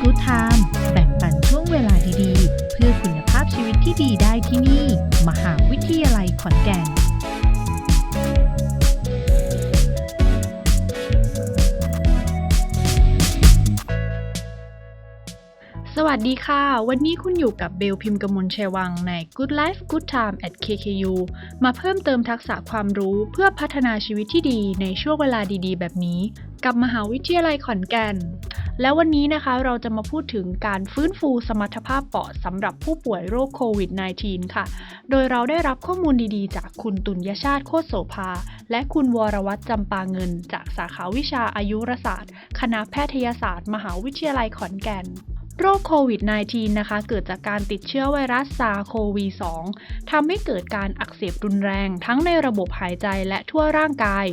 Good Time แบ่งปันช่วงเวลาดีๆ เพื่อคุณภาพชีวิตที่ดีได้ที่นี่ มหาวิทยาลัยขอนแก่นสวัสดีค่ะ วันนี้คุณอยู่กับเบลพิมพ์กมลชัยวังใน Good Life Good Time at KKU มาเพิ่มเติมทักษะความรู้เพื่อพัฒนาชีวิตที่ดีในช่วงเวลาดีๆ แบบนี้ กับมหาวิทยาลัยขอนแก่น และวันนี้นะคะเราจะมาพูดถึงการฟื้นฟูสมรรถภาพปอดสำหรับผู้ป่วยโรคโควิด -19 ค่ะ โดยเราได้รับข้อมูลดีๆ จากคุณตุลยชาติโคตโสภา และคุณวรวัตรจำปาเงิน จากสาขาวิชาอายุรศาสตร์ คณะแพทยศาสตร์ มหาวิทยาลัยขอนแก่นโรคโควิด -19 นะคะ เกิดจากการติดเชื้อไวรัสซาโควี 2ทำให้เกิดการอักเสบรุนแรงทั้งในระบบหายใจและทั่วร่างกาย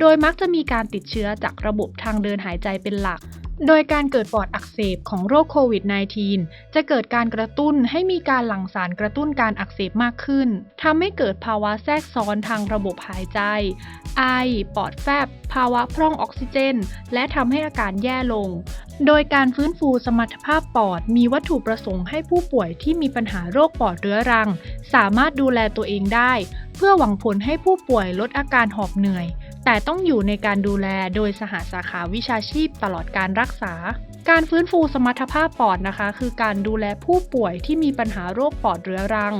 โดยมักจะมีการติดเชื้อจากระบบทางเดินหายใจเป็นหลัก โดยการเกิดปอดอักเสบของโรคโควิด -19 จะเกิดการกระตุ้นให้มีการหลั่งสารกระตุ้นการอักเสบมากขึ้น ทำให้เกิดภาวะแทรกซ้อนทางระบบหายใจ ไอ ปอดแฟบ ภาวะพร่องออกซิเจน และทำให้อาการแย่ลง โดยการฟื้นฟูสมรรถภาพปอดมีวัตถุประสงค์ให้ผู้ป่วยที่มีปัญหาโรคปอดเรื้อรัง สามารถดูแลตัวเองได้ เพื่อหวังผลให้ผู้ป่วยลดอาการหอบเหนื่อย แต่ต้องอยู่ในการดูแลโดยสหสาขาวิชาชีพตลอดการรักษา การฟื้นฟูสมรรถภาพปอดนะคะ คือการดูแลผู้ป่วยที่มีปัญหาโรคปอดเรื้อรัง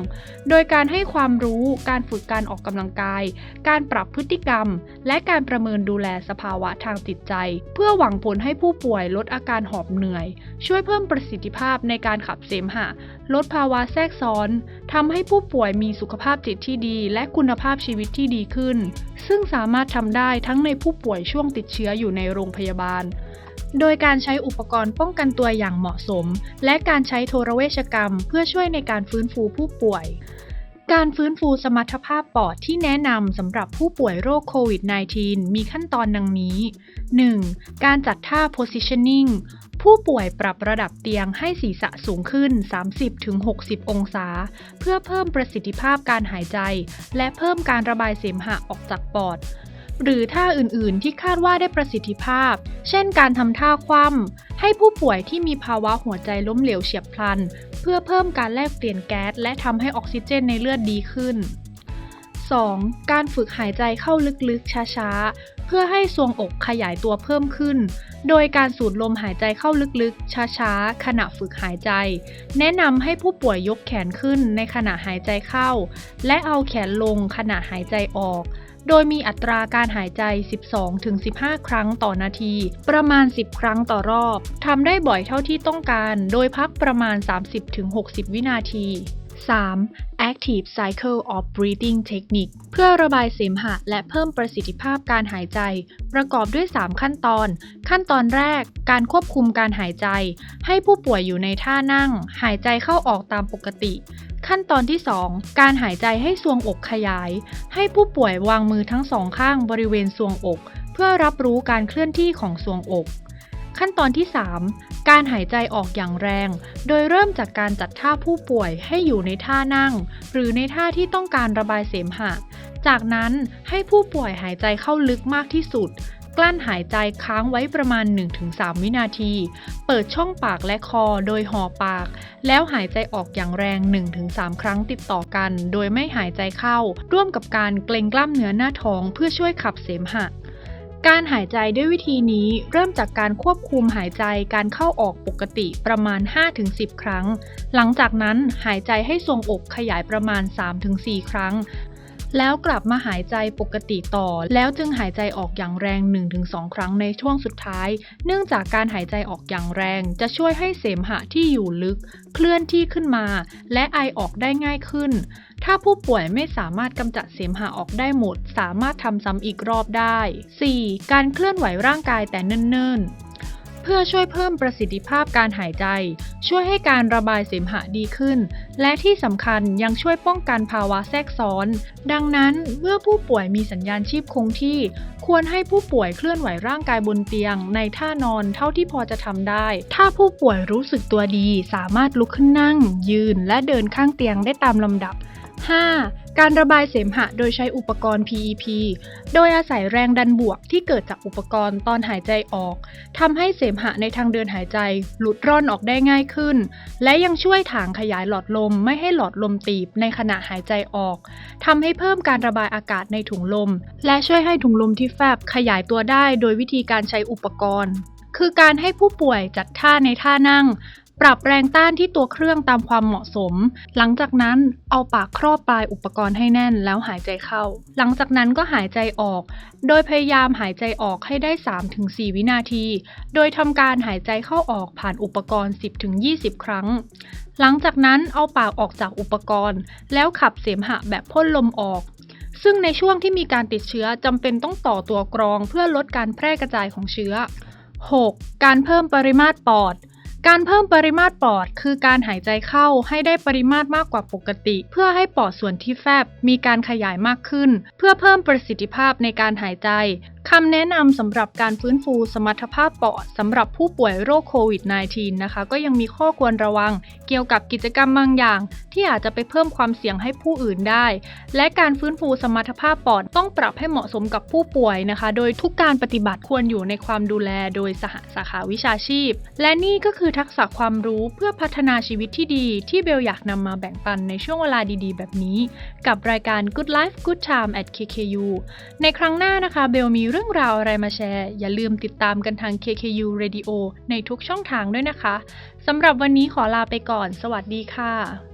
โดยการให้ความรู้ การฝึกการออกกำลังกาย การปรับพฤติกรรม และการประเมินดูแลสภาวะทางจิตใจ เพื่อหวังผลให้ผู้ป่วยลดอาการหอบเหนื่อย ช่วยเพิ่มประสิทธิภาพในการขับเสมหะ ลดภาวะแทรกซ้อนทำให้ผู้ป่วยมีสุขภาพจิตที่ดี และคุณภาพชีวิตที่ดีขึ้น ซึ่งสามารถทำได้ทั้งในผู้ป่วยช่วงติดเชื้ออยู่ในโรงพยาบาล โดยการใช้อุปกรณ์ป้องกันตัวอย่างเหมาะสม และการใช้โทรเวชกรรม เพื่อช่วยในการฟื้นฟูผู้ป่วย การฟื้นฟูสมรรถภาพปอดที่แนะนำสำหรับผู้ป่วยโรคโควิด -19 มีขั้นตอนดังนี้ 1. การจัดท่า positioning ผู้ป่วยปรับระดับเตียงให้ศีรษะสูงขึ้น 30-60 องศา เพื่อเพิ่มประสิทธิภาพการหายใจ และเพิ่มการระบายเสมหะออกจากปอด หรือท่าอื่นๆ ที่คาดว่าได้ประสิทธิภาพ เช่นการทำท่าคว่ำให้ผู้ป่วยที่มีภาวะหัวใจล้มเหลวเฉียบพลัน เพื่อเพิ่มการแลกเปลี่ยนแก๊สและทำให้ออกซิเจนในเลือดดีขึ้น 2. การฝึกหายใจเข้าลึกๆ ช้าๆ เพื่อให้ทรวงอกขยายตัวเพิ่มขึ้น โดยการสูดลมหายใจเข้าลึกๆ ช้าๆ ขณะฝึกหายใจ แนะนำให้ผู้ป่วยยกแขนขึ้นในขณะหายใจเข้า และเอาแขนลงขณะหายใจออก โดยมีอัตราการหายใจ 12-15 ครั้งต่อนาที ประมาณ 10 ครั้งต่อรอบ ทำได้บ่อยเท่าที่ต้องการ โดยพักประมาณ 30-60 วินาที 3. Active Cycle of Breathing Technique เพื่อระบายเสมหะและเพิ่มประสิทธิภาพการหายใจ ประกอบด้วย 3 ขั้นตอน ขั้นตอนแรก การควบคุมการหายใจ ให้ผู้ป่วยอยู่ในท่านั่ง หายใจเข้าออกตามปกติ ขั้นตอนที่ 2 การหายใจให้ทรวงอกขยาย ให้ผู้ป่วยวางมือทั้งสองข้างบริเวณทรวงอก เพื่อรับรู้การเคลื่อนที่ของทรวงอก ขั้นตอนที่ 3 การหายใจออกอย่างแรง โดยเริ่มจากการจัดท่าผู้ป่วยให้อยู่ในท่านั่ง หรือในท่าที่ต้องการระบายเสมหะ จากนั้นให้ผู้ป่วยหายใจเข้าลึกมากที่สุด กลั้นหายใจค้างไว้ประมาณ 1-3 วินาที เปิดช่องปากและคอโดยห่อปาก แล้วหายใจออกอย่างแรง 1-3 ครั้งติดต่อกัน โดยไม่หายใจเข้า ร่วมกับการเกรงกล้ามเนื้อหน้าท้องเพื่อช่วยขับเสมหะ การหายใจด้วยวิธีนี้เริ่มจากการควบคุมหายใจการเข้าออกปกติประมาณ 5-10 ครั้ง หลังจากนั้นหายใจให้ทรวงอกขยายประมาณ 3-4 ครั้ง แล้วกลับมาหายใจปกติต่อ แล้วจึงหายใจออกอย่างแรง 1-2 ครั้งในช่วงสุดท้าย เนื่องจากการหายใจออกอย่างแรง จะช่วยให้เสมหะที่อยู่ลึก เคลื่อนที่ขึ้นมา และไอออกได้ง่ายขึ้น ถ้าผู้ป่วยไม่สามารถกำจัดเสมหะออกได้หมด สามารถทำซ้ำอีกรอบได้ 4. การเคลื่อนไหวร่างกายแต่เนิ่นๆ เพื่อช่วยเพิ่มประสิทธิภาพการหายใจ ช่วยให้การระบายเสมหะดีขึ้น และที่สำคัญยังช่วยป้องกันภาวะแทรกซ้อน ดังนั้นเมื่อผู้ป่วยมีสัญญาณชีพคงที่ ควรให้ผู้ป่วยเคลื่อนไหวร่างกายบนเตียง ในท่านอนเท่าที่พอจะทำได้ ถ้าผู้ป่วยรู้สึกตัวดี สามารถลุกขึ้นนั่ง ยืน และเดินข้างเตียงได้ตามลำดับ 5. การระบายเสมหะโดยใช้อุปกรณ์ PEP โดยอาศัยแรงดันบวกที่เกิดจากอุปกรณ์ตอนหายใจออกทำให้เสมหะในทางเดินหายใจ หลุดร่อนออกได้ง่ายขึ้น และยังช่วยถางขยายหลอดลมไม่ให้หลอดลมตีบในขณะหายใจออกทำให้เพิ่มการระบายอากาศในถุงลม และช่วยให้ถุงลมที่แฟบขยายตัวได้โดยวิธีการใช้อุปกรณ์ คือการให้ผู้ป่วยจัดท่าในท่านั่ง ปรับแรงต้านที่ตัวเครื่องตามความเหมาะสม หลังจากนั้นเอาปากครอบปลายอุปกรณ์ให้แน่นแล้วหายใจเข้า หลังจากนั้นก็หายใจออก โดยพยายามหายใจออกให้ได้ 3-4 วินาที โดยทำการหายใจเข้าออกผ่านอุปกรณ์ 10-20 ครั้ง หลังจากนั้นเอาปากออกจากอุปกรณ์ แล้วขับเสมหะแบบพ่นลมออกซึ่งในช่วงที่มีการติดเชื้อจำเป็นต้องต่อตัวกรองเพื่อลดการแพร่กระจายของเชื้อ 6. การเพิ่มปริมาตรปอด การเพิ่มปริมาตรปอด คือการหายใจเข้าให้ได้ปริมาตรมากกว่าปกติ เพื่อให้ปอดส่วนที่แฟบมีการขยายมากขึ้น เพื่อเพิ่มประสิทธิภาพในการหายใจ คำแนะนำสำหรับการฟื้นฟูสมรรถภาพปอดสำหรับผู้ป่วยโรคโควิด -19 นะคะ ก็ยังมีข้อควรระวังเกี่ยวกับกิจกรรมบางอย่าง ที่อาจจะไปเพิ่มความเสี่ยงให้ผู้อื่นได้ และการฟื้นฟูสมรรถภาพปอดต้องปรับให้เหมาะสมกับผู้ป่วยนะคะ โดยทุกการปฏิบัติควรอยู่ในความดูแลโดยสหสาขาวิชาชีพ และนี่ก็คือทักษะความรู้เพื่อพัฒนาชีวิตที่ดี ที่เบลอยากนำมาแบ่งปันในช่วงเวลาดีๆ แบบนี้ กับรายการ Good Life Good Time at KKU ในครั้งหน้านะคะเบลมีเรื่องราวอะไรมาแชร์ อย่าลืมติดตามกันทาง KKU Radio ในทุกช่องทางด้วยนะคะสำหรับวันนี้ขอลาไปก่อน สวัสดีค่ะ